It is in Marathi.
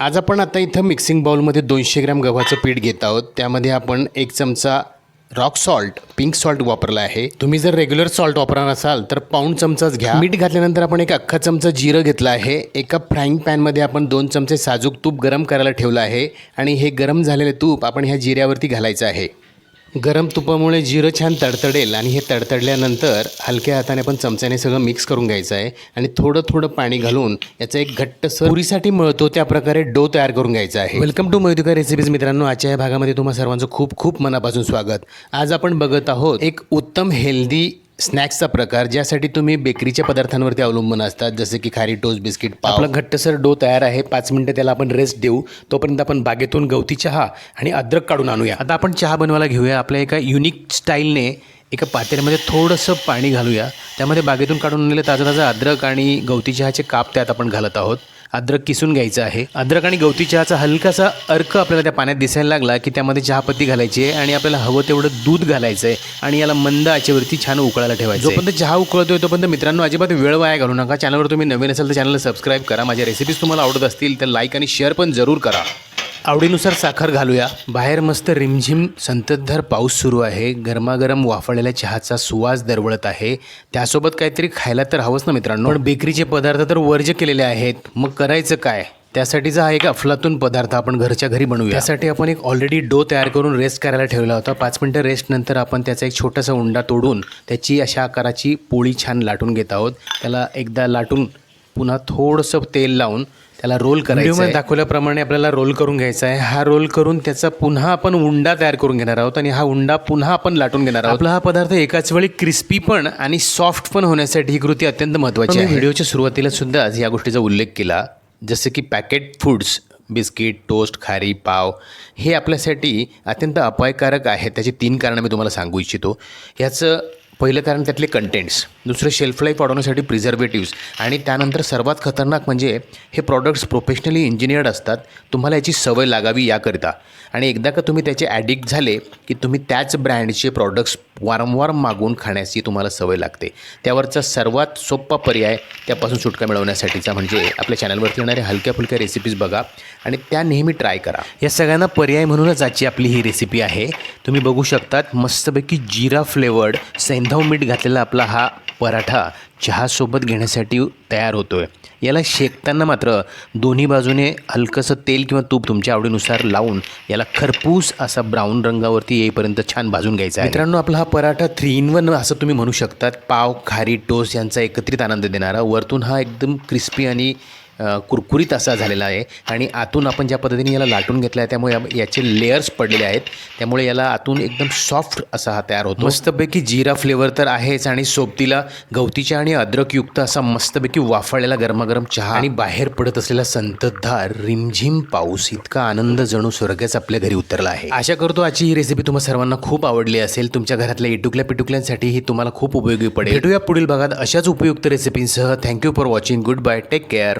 आज आपण आता इथं मिक्सिंग बाउलमध्ये दोनशे ग्रॅम गव्हाचं पीठ घेत आहोत. त्यामध्ये आपण एक चमचा रॉक सॉल्ट पिंक सॉल्ट वापरला आहे. तुम्ही जर रेग्युलर सॉल्ट वापरणार असाल तर पाऊण चमचाच घ्या. मीठ घातल्यानंतर आपण एक अख्खा चमचा जिरं घेतलं आहे. एका फ्राईंग पॅनमध्ये आपण दोन चमचे साजूक तूप गरम करायला ठेवलं आहे. आणि हे गरम झालेले तूप आपण ह्या जिऱ्यावरती घालायचं आहे. गरम तुपामुळे जिरं छान तडतडेल आणि हे तडतडल्यानंतर हलक्या हाताने आपण चमच्याने सगळं मिक्स करून घ्यायचं आहे. आणि थोडं थोडं पाणी घालून याचा एक घट्ट पुरीसाठी मिळतो त्या प्रकारे डो तयार करून घ्यायचा आहे. वेलकम टू मयुदिका रेसिपीज मित्रांनो. आजच्या या भागामध्ये तुम्हा सर्वांचं खूप खूप मनापासून स्वागत. आज आपण बघत आहोत एक उत्तम हेल्दी स्नॅक्सचा प्रकार ज्यासाठी तुम्ही बेकरीच्या पदार्थांवरती अवलंबून असतात जसे की खारी टोस्ट बिस्किट पाव. आपला घट्टसर डो तयार आहे पाच मिनटं त्याला आपण रेस्ट देऊ. तोपर्यंत आपण बागेतून गवती चहा आणि अद्रक काढून आणूया. आता आपण चहा बनवायला घेऊया. आपल्या एका युनिक स्टाईलने एका पातेऱ्यामध्ये थोडंसं पाणी घालूया. त्यामध्ये बागेतून काढून आणलेलं ताजं ताजं अद्रक आणि गवती चहाचे काप त्यात आपण घालत आहोत. अद्रक किसून घ्यायचं आहे. अद्रक आणि गवती चहाचा हलकासा अर्क आपल्याला त्या पाण्यात दिसायला लागला की त्यामध्ये चहापत्ती घालायची आहे आणि आपल्याला हवं तेवढं दूध घालायचं आहे आणि याला मंद आचेवरती छान उकळायला ठेवायचं जोपर्यंत चहा उकळतोय तोपर्यंत मित्रांनो अजिबात वेळ वाया घालू नका. चॅनलवर तुम्ही नवीन असाल तर चॅनलला सबस्क्राईब करा. माझ्या रेसिपीज तुम्हाला आवडत असतील तर लाईक आणि शेअर पण जरूर करा. आवडीनुसार साखर घालूया. बाहेर मस्त रिमझिम संततधार पाऊस सुरू आहे. गरमागरम वाफळलेल्या चहाचा सुवास दरवळत आहे. त्यासोबत काहीतरी खायला तर हवंच ना मित्रांनो. पण बेकरीचे पदार्थ तर वर्ज्य केलेले आहेत. मग करायचं काय? त्यासाठीचा हा एक अफलातून पदार्थ आपण घरच्या घरी बनवूया. त्यासाठी आपण एक ऑलरेडी डो तयार करून रेस्ट करायला ठेवला होता. पाच मिनटं रेस्ट नंतर आपण त्याचा एक छोटासा उंडा तोडून त्याची अशा आकाराची पोळी छान लाटून घेत आहोत. त्याला एकदा लाटून पुन्हा थोडंसं तेल लावून त्याला रोल करायचं दाखवल्याप्रमाणे आपल्याला रोल करून घ्यायचा आहे हा रोल करून त्याचा पुन्हा आपण उंडा तयार करून घेणार आहोत आणि हा उंडा पुन्हा आपण लाटून घेणार आहोत. आपला हा पदार्थ एकाच वेळी क्रिस्पी पण आणि सॉफ्ट पण होण्यासाठी ही कृती अत्यंत महत्त्वाची आहे. व्हिडिओच्या सुरुवातीला सुद्धा या गोष्टीचा उल्लेख केला. जसे की पॅकेट फूड्स बिस्किट टोस्ट खारी पाव हे आपल्यासाठी अत्यंत अपायकारक आहे त्याची तीन कारणं मी तुम्हाला सांगू इच्छितो. ह्याचं पहिलं कारण त्यातले कंटेंट्स दुसरं शेल्फ लाईफ वाढवण्यासाठी प्रिझर्वेटिव्स आणि त्यानंतर सर्वात खतरनाक म्हणजे हे प्रॉडक्ट्स प्रोफेशनली इंजिनियर्ड असतात. तुम्हाला याची सवय लागावी याकरिता. आणि एकदा का तुम्ही त्याचे ॲडिक्ट झाले की तुम्ही त्याच ब्रँडचे प्रॉडक्ट्स वारंवार मागून खाण्याची तुम्हाला सवय लागते. त्यावरचा सर्वात सोपा पर्याय त्यापासून सुटका मिळवण्यासाठीचा म्हणजे आपल्या चॅनलवरती येणाऱ्या हलक्या फुलक्या रेसिपीज बघा आणि त्या नेहमी ट्राय करा. या सगळ्यांना पर्याय म्हणूनच आजची आपली ही रेसिपी आहे. तुम्ही बघू शकतात मस्तपैकी जिरा फ्लेवर्ड सैंधव मीठ घातलेला आपला हा पराठा चहासोबत घेण्यासाठी तयार होतो आहे याला शेकताना मात्र दोन्ही बाजूने हलकंसं तेल किंवा तूप तुमच्या आवडीनुसार लावून याला खरपूस असा ब्राऊन रंगावरती येईपर्यंत छान भाजून घ्यायचा आहे. मित्रांनो आपला हा पराठा थ्री इन वन असं तुम्ही म्हणू शकतात. पाव खारी टोस यांचा एकत्रित आनंद देणारा. वरतून हा एकदम क्रिस्पी आणि कुरकुरीत असा झालेला आहे. आणि आतून आपण ज्या पद्धतीने याला लाटून घेतला आहे त्यामुळे याचे लेयर्स पडलेले आहेत. त्यामुळे याला आतून एकदम सॉफ्ट असा हा तयार होतो. मस्तपैकी जिरा फ्लेवर तर आहेच आणि सोबतीला गवतीच्या आणि अद्रकयुक्त असा मस्तपैकी वाफळलेला गरमागरम चहा. आणि बाहेर पडत असलेला संततधार रिमझिम पाऊस इतका आनंद जणू स्वर्गच आपल्या घरी उतरला आहे. आशा करतो आजची ही रेसिपी तुम्हाला सर्वांना खूप आवडली असेल. तुमच्या घरातल्या इटुकल्या पिटुकल्यांसाठी ही तुम्हाला खूप उपयोगी पडेल. भेटूया पुढील भागात अशाच उपयुक्त रेसिपींसह thank you for watching good bye take care